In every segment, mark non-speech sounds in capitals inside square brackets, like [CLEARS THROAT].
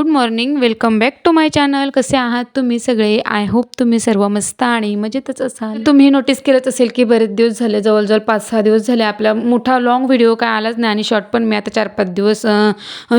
Good morning welcome back to my channel. कसे आहात तुम्ही सगळे? आय होप तुम्ही सर्व मस्त आणि मजेतच असाल. तुम्ही नोटीस केलंच असेल की बरेच दिवस झाले जवळजवळ पाच सहा दिवस झाले आपला मोठा लॉंग व्हिडिओ काय आलाच नाही आणि शॉर्ट पण मी आता चार पाच दिवस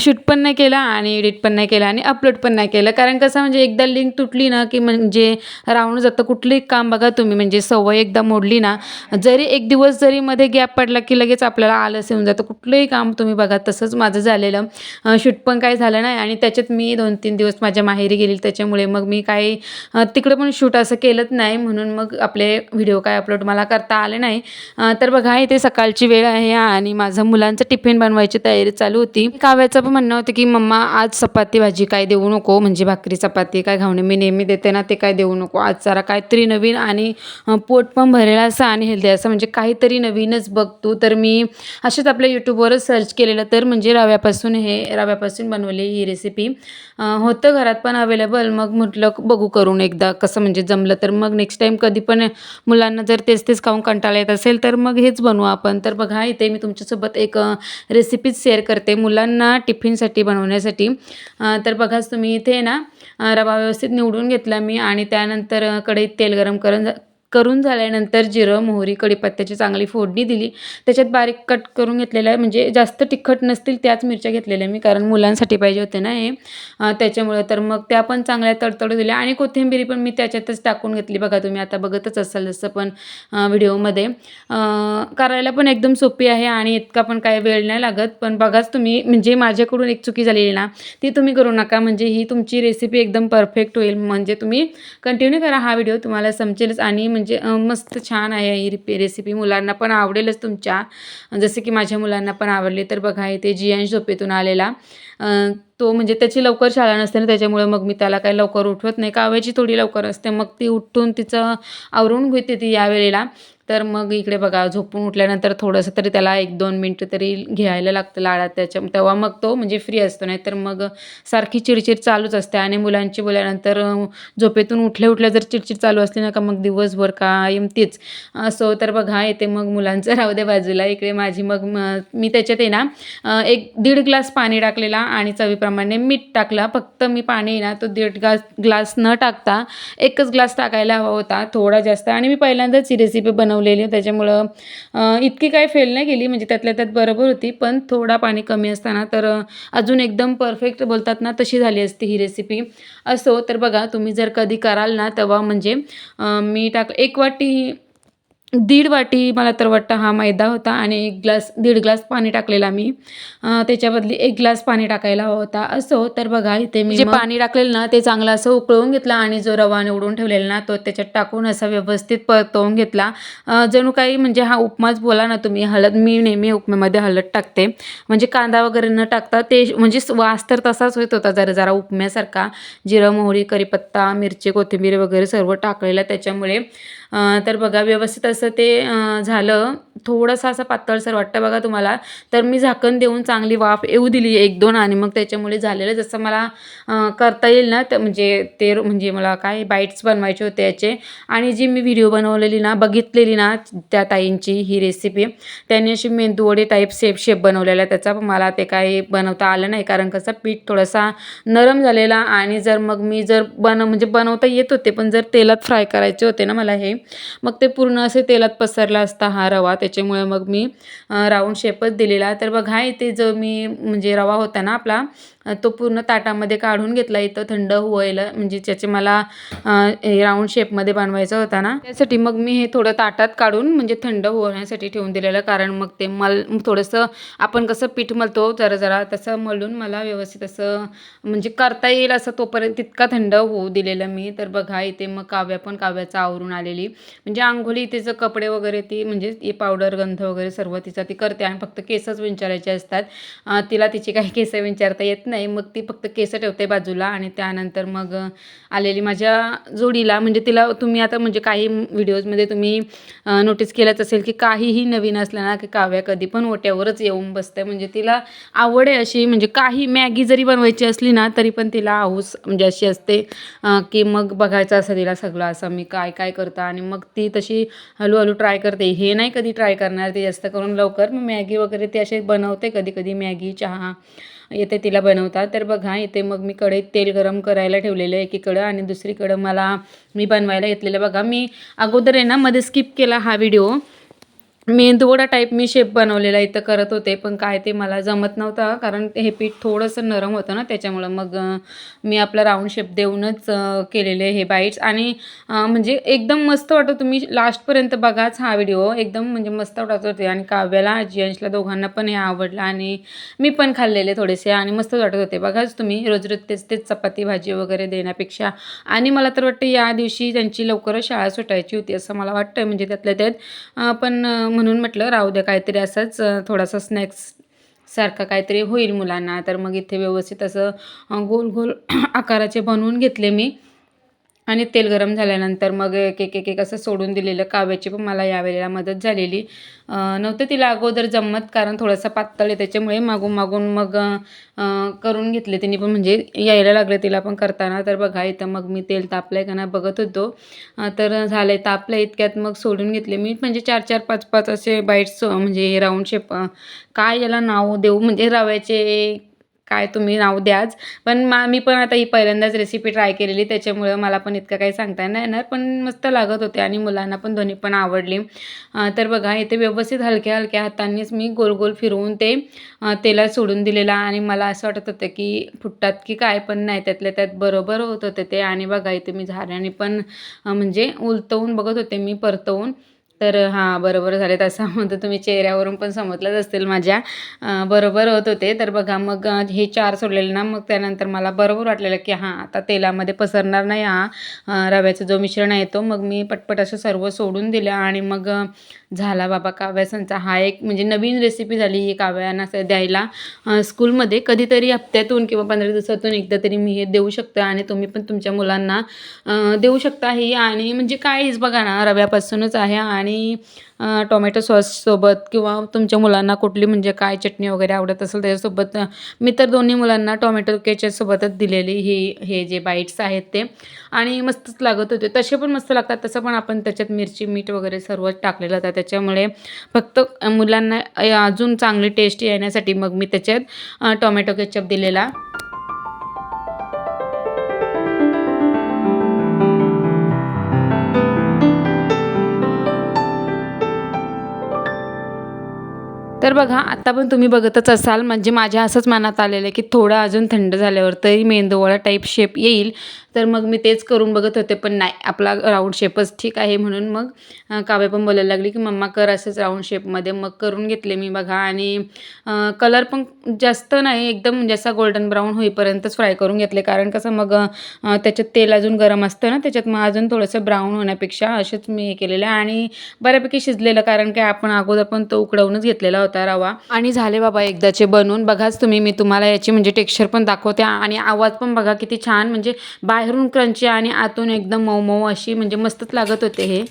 शूट पण नाही केला आणि एडिट पण नाही केला आणि अपलोड पण नाही केलं. कारण कसं म्हणजे एकदा लिंक तुटली ना की म्हणजे राहून जातं कुठलंही काम बघा तुम्ही म्हणजे सवय एकदा मोडली ना जरी एक दिवस जरी मध्ये गॅप पडला की लगेच आपल्याला आलंच येऊन जातं. कुठलंही काम तुम्ही बघा तसंच माझं झालेलं. शूट पण काय झालं नाही आणि त्याच्यात मी दोन तीन दिवस माझ्या माहेरी गेली त्याच्यामुळे मग मी काही तिकडे तिकडं पण शूट असं केलंच नाही. म्हणून मग आपले व्हिडिओ काय अपलोड मला करता आले नाही. तर बघा इथे सकाळची वेळ आहे आणि माझं मुलांचं टिफिन बनवायची तयारी चालू होती. काव्याचं पण म्हणणं होतं की मम्मा आज चपाती भाजी काय देऊ नको? म्हणजे भाकरी चपाती काय घावणे मी नेहमी देते ना ते काय देऊ नको? आज जरा काहीतरी नवीन आणि पोट पण भरेल असं आणि हेल्दी असं म्हणजे काहीतरी नवीनच बघतो. तर मी असेच आपल्या यूट्यूबवरच सर्च केलेलं तर म्हणजे रव्यापासून हे रव्यापासून बनवली ही रेसिपी होतं घरात पण अवेलेबल मग म्हटलं बघू करून एकदा. कसं म्हणजे जमलं तर मग नेक्स्ट टाईम कधी पण मुलांना जर तेच तेच खाऊन कंटाळा येत असेल तर मग हेच बनवू आपण. तर बघा इथे मी तुमच्यासोबत एक रेसिपीज शेअर करते मुलांना टिफिनसाठी बनवण्यासाठी. तर बघाच तुम्ही इथे ना रवा व्यवस्थित निवडून घेतला मी आणि त्यानंतर कढईत तेल गरम करून करून झाल्यानंतर जिरं मोहरी कडीपत्त्याची चांगली फोडणी दिली. त्याच्यात बारीक कट करून घेतलेलं आहे. म्हणजे जास्त तिखट नसतील त्याच मिरच्या घेतलेल्या मी कारण मुलांसाठी पाहिजे होते ना हे. त्याच्यामुळं तर मग त्या पण चांगल्या तडतडू दिल्या. आणि कोथिंबिरी पण मी त्याच्यातच टाकून घेतली. बघा तुम्ही आता बघतच असाल जसं पण व्हिडिओमध्ये. करायला पण एकदम सोपी आहे आणि इतका पण काय वेळ नाही लागत. पण बघाच तुम्ही म्हणजे माझ्याकडून एक चुकी झालेली ना ती तुम्ही करू नका. म्हणजे ही तुमची रेसिपी एकदम परफेक्ट होईल. म्हणजे तुम्ही कंटिन्यू करा हा व्हिडिओ तुम्हाला समजेलच आणि म्हणजे मस्त छान आहे ही रिपे रेसिपी मुलांना पण आवडेलच तुमच्या. जसे की माझ्या मुलांना पण आवडली. तर बघा इथे जियान झोपेतून आलेला. तो म्हणजे त्याची लवकर शाळा नसते ना त्याच्यामुळे मग मी त्याला काही लवकर उठवत नाही. काव्याची थोडी लवकर असते. मग ती उठून तिचं आवरून घेते ती यावेळेला तर मग इकडे बघा झोपून उठल्यानंतर थोडंसं तरी त्याला एक दोन मिनटं तरी घ्यायला लागतं लाडा त्याच्या तेव्हा मग तो म्हणजे फ्री असतो. नाही तर मग सारखी चिडचिड चालूच असते. आणि मुलांची बोलल्यानंतर झोपेतून उठल्या उठल्या जर चिडचिड चालू असली ना का मग दिवसभर कायम तीच. असो तर बघा येते मग मुलांचं [LAUGHS] राहू दे बाजूला. इकडे माझी मग मी त्याच्यात आहे ना एक दीड ग्लास पाणी टाकलेला आणि चवीप्रमाणे मीठ टाकला. फक्त मी पाणी आहे ना तो दीड ग्लास ग्लास न टाकता एकच ग्लास टाकायला हवा होता थोडा जास्त. आणि मी पहिल्यांदाच ही रेसिपी बनवलेली त्याच्यामुळं इतकी काही फेल नाही गेली म्हणजे त्यातल्या त्यात बरोबर होती. पण थोडा पाणी कमी असताना तर अजून एकदम परफेक्ट बोलतात ना तशी झाली असती ही रेसिपी असो तर बघा तुम्ही जर कधी कराल ना तेव्हा म्हणजे मी टाक एक वाटी दीड वाटी मला तर वाटतं हा मैदा होता आणि एक ग्लास दीड ग्लास पाणी टाकलेला मी. त्याच्याबदली एक ग्लास पाणी टाकायला हवा होता असो. तर बघा इथे मी जे पाणी टाकलेलं ना ते चांगलं असं उकळून घेतलं आणि जो रवा निवडून ठेवलेला ना तो त्याच्यात टाकून असा व्यवस्थित परतवून घेतला. जणू काही म्हणजे हा उपमाच बोला ना तुम्ही हळद मी नेहमी उपम्यामध्ये हळद टाकते. म्हणजे कांदा वगैरे न टाकता ते म्हणजे वास तर तसाच होत होता जरा जरा उपम्यासारखा. जिरं मोहरी करीपत्ता मिरची कोथिंबीर वगैरे सर्व टाकलेलं त्याच्यामुळे. तर बघा व्यवस्थित असं ते झालं. थोडंसं असं पातळसर वाटतं बघा तुम्हाला. तर मी झाकण देऊन चांगली वाफ येऊ दिली एक दोन आणि मग त्याच्यामुळे झालेलं जसं मला करता येईल ना तर म्हणजे ते म्हणजे मला काय बाईट्स बनवायचे होते याचे. आणि जी मी व्हिडिओ बनवलेली ना बघितलेली ना त्या ताईंची ही रेसिपी त्यांनी अशी मेंदूवडे टाईप शेप शेप बनवलेला त्याचा मला ते काही बनवता आलं नाही. कारण कसं पीठ थोडासा नरम झालेला आणि जर मग मी जर बन म्हणजे बनवता येत होते पण जर तेलात फ्राय करायचे होते ना मला हे मग ते पूर्ण असे तेलात पसरला असता हा रवा. त्याच्यामुळे मग मी राऊंड शेपच दिलेला. तर बघा इथे जो मी म्हणजे रवा होता ना आपला तो पूर्ण ताटामध्ये काढून घेतला. इथं थंड व्हायला म्हणजे ज्याचे मला राऊंड शेपमध्ये बनवायचा होता ना. त्यासाठी मग मी हे थोडं ताटात काढून म्हणजे थंड होण्यासाठी ठेवून दिलेलं. कारण मग ते मल थोडंसं आपण कसं पीठ मलतो जरा जरा तसं मलून मला व्यवस्थित असं म्हणजे करता येईल असं तोपर्यंत तितका थंड होऊ दिलेलं मी. तर बघा इथे मग काव्या पण काव्याचं आवरून आलेली. म्हणजे आंघोळी तिचं कपडे वगैरे ती म्हणजे हे पावडर गंध वगैरे सर्व तिचा ती करते. आणि फक्त केसच विंचारायचे असतात. तिला तिची काही केस विंचारता येत नाही मग ती फक्त केस ठेवते बाजूला आणि त्यानंतर मग आलेली माझ्या जोडीला म्हणजे तिला तुम्ही आता म्हणजे काही व्हिडिओजमध्ये तुम्ही नोटीस केलंच असेल की काहीही नवीन असलं ना की काव्या कधी पण ओट्यावरच येऊन बसते. म्हणजे तिला आवड आहे अशी म्हणजे काही मॅगी जरी बनवायची असली ना तरी पण तिला आऊस म्हणजे अशी असते की मग बघायचं असं तिला सगळं असं मी काय काय करतं. आणि मग ती तशी हळूहळू ट्राय करते. हे नाही कधी ट्राय करणार ती जास्त करून लवकर. मग मॅगी वगैरे ते असे बनवते कधी कधी मॅगी चहा येते तिला बनवतात. तर बघा इथे मग मी कढईत तेल गरम करायला ठेवलेलं आहे एकीकडं आणि दुसरीकडं मला मी बनवायला घेतलेलं बघा मी अगोदर आहे ना मध्ये स्किप केला हा व्हिडिओ मेंदवडा टाईप मी शेप बनवलेला इथं करत होते पण काय ते मला जमत नव्हतं कारण हे पीठ थोडंसं नरम होतं ना त्याच्यामुळं मग मी आपला राऊंड शेप देऊनच केलेले हे बाईट्स आणि म्हणजे एकदम मस्त वाटत तुम्ही लास्टपर्यंत बघाच हा व्हिडिओ एकदम म्हणजे मस्त वाटत होते. आणि काव्याला जियांशला दोघांना पण हे आवडलं. आणि मी पण खाल्लेले थोडेसे आणि मस्त वाटत होते. बघाच तुम्ही रोज रोज तेच तेच चपाती भाजी वगैरे देण्यापेक्षा. आणि मला तर वाटतं या दिवशी त्यांची लवकरच शाळा सुटायची होती असं मला वाटतं म्हणजे त्यातल्या त्यात पण म्हणून म्हटलं राहू द्या काहीतरी असंच थोडासा स्नॅक्स सारखं काहीतरी होईल मुलांना. तर मग इथे व्यवस्थित असं गोल गोल [CLEARS THROAT] आकाराचे बनवून घेतले मी. आणि तेल गरम झाल्यानंतर मग एक एक एक एक असं सोडून दिलेलं काव्याची पण मला यावेळेला मदत झालेली. नव्हतं तिला अगोदर जमत कारण थोडंसं पातळ आहे त्याच्यामुळे मागून मागून मग करून घेतले तिने पण. म्हणजे यायला लागले तिला पण करताना. तर बघा इथं मग मी तेल तापलं आहे का नाही बघत होतो. तर झालं आहे तापलं इतक्यात मग सोडून घेतले. मी म्हणजे चार चार पाच पाच असे बाईट्स म्हणजे राऊंड शेप काय याला नाव देऊ? म्हणजे रव्याचे काय तुम्ही नाव द्याच. पण मा मी पण आता ही पहिल्यांदाच रेसिपी ट्राय केलेली त्याच्यामुळं मला पण इतकं काही सांगता नाही येणार पण मस्त लागत होते आणि मुलांना पण दोन्ही पण आवडली. तर बघा इथे व्यवस्थित हलक्या हलक्या हातांनीच मी गोल गोल फिरवून ते तेलात सोडून दिलेला आणि मला असं वाटत होतं की फुटतात की काय पण नाही त्यातल्या त्यात बरोबर होत होते ते. आणि बघा इथे मी झाऱ्याने पण म्हणजे उलटवून बघत होते मी परतवून. तर हां बरोबर झाले. तसा म्हणतो तुम्ही चेहऱ्यावरून पण समजलंच असतील माझ्या. बरोबर होत होते. तर बघा मग हे चार सोडलेले ना मग त्यानंतर मला बरोबर वाटलेलं की हां आता तेलामध्ये पसरणार नाही हा रव्याचा जो मिश्रण आहे तो. मग मी पटपट असं सर्व सोडून दिलं आणि मग झाला बाबा काव्यासांचा हा एक म्हणजे नवीन रेसिपी झाली ही काव्यांना असं द्यायला. स्कूलमध्ये कधीतरी हप्त्यातून किंवा पंधरा दिवसातून एकदा तरी मी हे देऊ शकते आणि तुम्ही पण तुमच्या मुलांना देऊ शकता ही. आणि म्हणजे काहीच बघा ना रव्यापासूनच आहे. आणि टोमॅटो सॉससोबत किंवा तुमच्या मुलांना कुठली म्हणजे काय चटणी वगैरे आवडत असेल त्याच्यासोबत मी तर दोन्ही मुलांना टोमॅटो केचपसोबतच दिलेली ही हे जे बाईट्स आहेत ते. आणि मस्तच लागत होते. तसे पण मस्त लागतात. तसं पण आपण त्याच्यात मिरची मीठ वगैरे सर्व टाकलेलं होतं. त्याच्यामुळे फक्त मुलांना अजून चांगली टेस्ट येण्यासाठी मग मी त्याच्यात टोमॅटो केचप दिलेला. तर बघा आता पण तुम्ही बघतच असाल म्हणजे माझ्या असंच मनात आलेलं आहे की थोडं अजून थंड झाल्यावर तरी मेंदूवडा टाईप शेप येईल. तर मग मी तेच करून बघत होते पण नाही. आपला राऊंड शेपच ठीक आहे म्हणून मग काव्य पण बोलायला लागली की मम्मा कर असंच राऊंड शेपमध्ये मग करून घेतले मी बघा आणि कलर पण जास्त नाही एकदम म्हणजे असा गोल्डन ब्राऊन होईपर्यंतच फ्राय करून घेतले. कारण कसं मग त्याच्यात तेल अजून गरम असतं ना त्याच्यात मग अजून थोडंसं ब्राऊन होण्यापेक्षा असेच मी हे केलेलं आहे. आणि बऱ्यापैकी शिजलेलं कारण की आपण अगोदर पण तो उकडवूनच घेतलेला होता रवा. आणि झाले बाबा एकदाचे बनवून. बघाच तुम्ही मी तुम्हाला याची म्हणजे टेक्स्चर पण दाखवते. आणि आवाज पण बघा किती छान म्हणजे बाहेरून क्रंची आणि आतून एकदम मऊ मऊ अशी म्हणजे मस्तच लागत होते हे.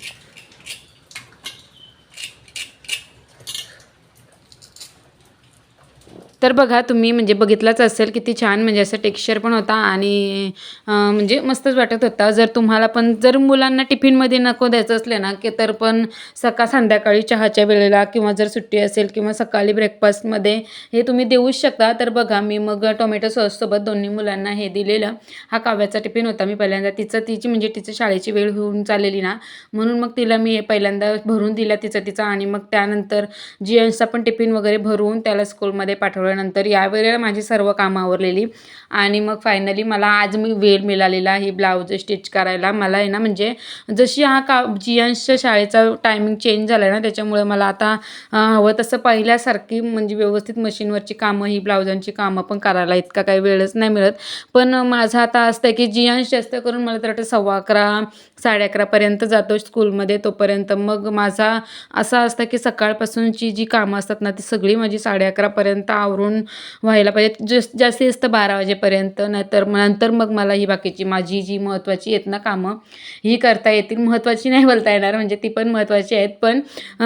तर बघा तुम्ही म्हणजे बघितलंच असेल किती छान म्हणजे असं टेक्स्चर पण होता आणि म्हणजे मस्तच वाटत होता. जर तुम्हाला पण जर मुलांना टिफिनमध्ये नको द्यायचं असले ना की तर पण सकाळ संध्याकाळी चहाच्या वेळेला किंवा जर सुट्टी असेल किंवा सकाळी ब्रेकफास्टमध्ये हे तुम्ही देऊच शकता. तर बघा मी मग टोमॅटो सॉससोबत दोन्ही मुलांना हे दिलेलं. हा काव्याचा टिफिन होता मी पहिल्यांदा. तिचं तिची म्हणजे तिचं शाळेची वेळ होऊन चाललेली ना. म्हणून मग तिला मी पहिल्यांदा भरून दिला तिचं तिचा आणि मग त्यानंतर जीएन्सचा पण टिफिन वगैरे भरून त्याला स्कूलमध्ये पाठवलं पाठवल्यानंतर यावेळेला माझी सर्व कामं आवरलेली. आणि मग फायनली मला आज मी वेळ मिळालेला ही ब्लाऊज स्टिच करायला. मला आहे ना म्हणजे जशी हा का जियांशच्या शाळेचा टायमिंग चेंज झाला आहे ना त्याच्यामुळे मला आता हवं तसं पहिल्यासारखी म्हणजे व्यवस्थित मशीनवरची कामं ही ब्लाऊजांची कामं पण करायला इतका काही वेळच नाही मिळत. पण माझं आता असतं की जियांश जास्त करून मला तर वाटतं सव्वा अकरा साडे अकरापर्यंत जातो स्कूलमध्ये तोपर्यंत. मग माझा असं असतं की सकाळपासूनची जी कामं असतात ना ती सगळी माझी साडे अकरापर्यंत आवरून व्हायला पाहिजेत. जस जास्तीत जास्त बारा वाजेपर्यंत नाहीतर मग नंतर मग मला ही बाकीची माझी जी महत्त्वाची आहेत ना कामं ही करता येतील. महत्त्वाची नाही बोलता येणार म्हणजे ती पण महत्त्वाची आहेत. पण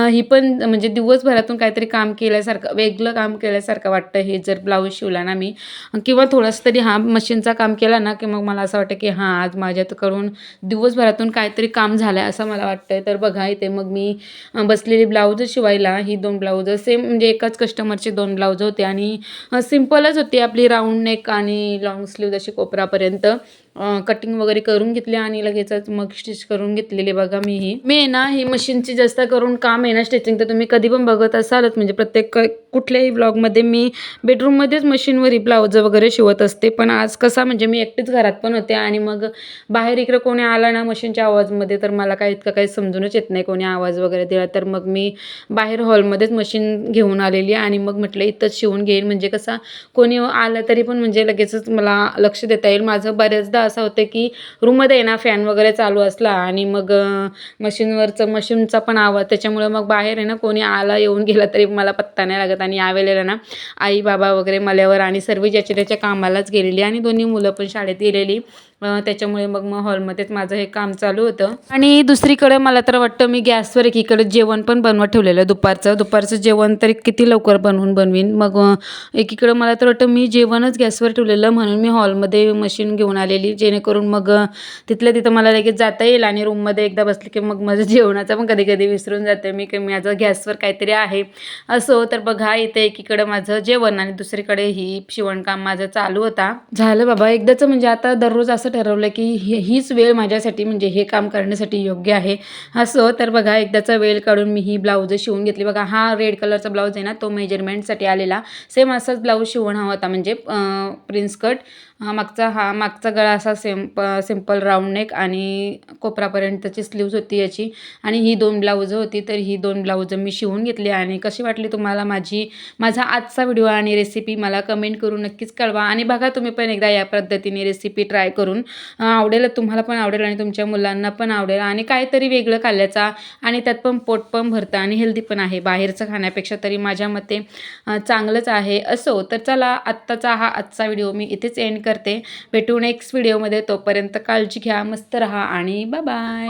ही पण म्हणजे दिवसभरातून काहीतरी काम केल्यासारखं वेगळं काम केल्यासारखं वाटतं हे जर ब्लाऊज शिवला ना मी. किंवा थोडंसं तरी हा मशीनचा काम केला ना की मग मला असं वाटतं की हां आज माझ्याकडून दिवसभरातून काहीतरी काम झालं आहे असं मला वाटतं तर बघा इथे मग मी बसलेली ब्लाऊज शिवायला ही दोन ब्लाऊज सेम म्हणजे एकाच कस्टमरचे दोन ब्लाऊज होते आणि आणि सिम्पलच होती आपली राऊंड नेक आणि लॉंग स्लीव अशी कोपरापर्यंत. कटिंग वगैरे करून घेतली आणि लगेचच मग स्टिच करून घेतलेली बघा मी ही मी आहे ना ही मशीनची जास्त करून काम आहे ना स्टिचिंग तर तुम्ही कधी पण बघत असालच. म्हणजे प्रत्येक कुठल्याही ब्लॉगमध्ये मी बेडरूममध्येच मशीनवर ब्लाऊज वगैरे शिवत असते. पण आज कसा म्हणजे मी एकटीच घरात पण होते आणि मग बाहेर इकडे कोणी आला ना मशीनच्या आवाजमध्ये तर मला काही इतकं काही समजूनच येत नाही कोणी आवाज वगैरे दिला. तर मग मी बाहेर हॉलमध्येच मशीन घेऊन आलेली आणि मग म्हटलं इथंच शिवून घेईन. म्हणजे कसा कोणी आलं तरी पण म्हणजे लगेचच मला लक्ष देता येईल. माझं बऱ्याचदा असं होतं की रूममध्ये आहे ना फॅन वगैरे चालू असला आणि मग मशीनवरचं मशीनचा पण आवाज त्याच्यामुळे मग बाहेर आहे ना कोणी आला येऊन गेला तरी मला पत्ता नाही लागत. आणि यावेळेला ना आई बाबा वगैरे मल्यावर आणि सर्व ज्याच्या त्याच्या कामालाच गेलेली आणि दोन्ही मुलं पण शाळेत गेलेली. त्याच्यामुळे मग मग हॉलमध्येच माझं हे काम चालू होतं. आणि दुसरीकडे मला तर वाटतं मी गॅसवर एकीकडे जेवण पण बनवत ठेवलेलं दुपारचं. दुपारचं जेवण तरी किती लवकर बनवून बनवीन. मग एकीकडं मला तर वाटतं मी जेवणच गॅसवर ठेवलेलं म्हणून मी हॉलमध्ये मशीन घेऊन आलेली. जेणेकरून मग तिथल्या तिथं मला लगेच जाता येईल आणि रूममध्ये एकदा बसले की मग माझं [LAUGHS] जेवणाचं पण कधी कधी विसरून जाते. मी की माझं गॅसवर काहीतरी आहे. असो तर बघा इथे एकीकडं माझं जेवण आणि दुसरीकडे ही शिवणकाम माझं चालू होता. झालं बाबा. एकदाचं म्हणजे आता दररोज असं ठरवलं की ही हीच वेळ माझ्यासाठी म्हणजे हे काम करण्यासाठी योग्य आहे. असं तर बघा एकदाचा वेळ काढून मी ही ब्लाऊज शिवून घेतली. बघा हा रेड कलरचा ब्लाऊज आहे ना तो मेजरमेंटसाठी आलेला. सेम असाच ब्लाऊज शिवण हवा होता म्हणजे प्रिन्स कट. हा मागचा हा मागचा गळा असा सिम्प सिंपल राऊंड नेक आणि कोपरापर्यंतची स्लीव्ज होती याची. आणि ही दोन ब्लाऊजं होती तर ही दोन ब्लाऊजं मी शिवून घेतली. आणि कशी वाटली तुम्हाला माझी माझा आजचा व्हिडिओ आणि रेसिपी मला कमेंट करून नक्कीच कळवा. आणि बघा तुम्ही पण एकदा या पद्धतीने रेसिपी ट्राय करून आवडेल तुम्हाला पण आवडेल आणि तुमच्या मुलांना पण आवडेल. आणि काहीतरी वेगळं खाल्ल्याचा आणि त्यात पण पोट पण भरतं आणि हेल्दी पण आहे. बाहेरचं खाण्यापेक्षा तरी माझ्या मते चांगलंच आहे. असो तर चला आत्ताचा हा आजचा व्हिडिओ मी इथेच एंड करते. भेटू नेक्स्ट व्हिडिओमध्ये तोपर्यंत काळजी घ्या मस्त राहा आणि बाय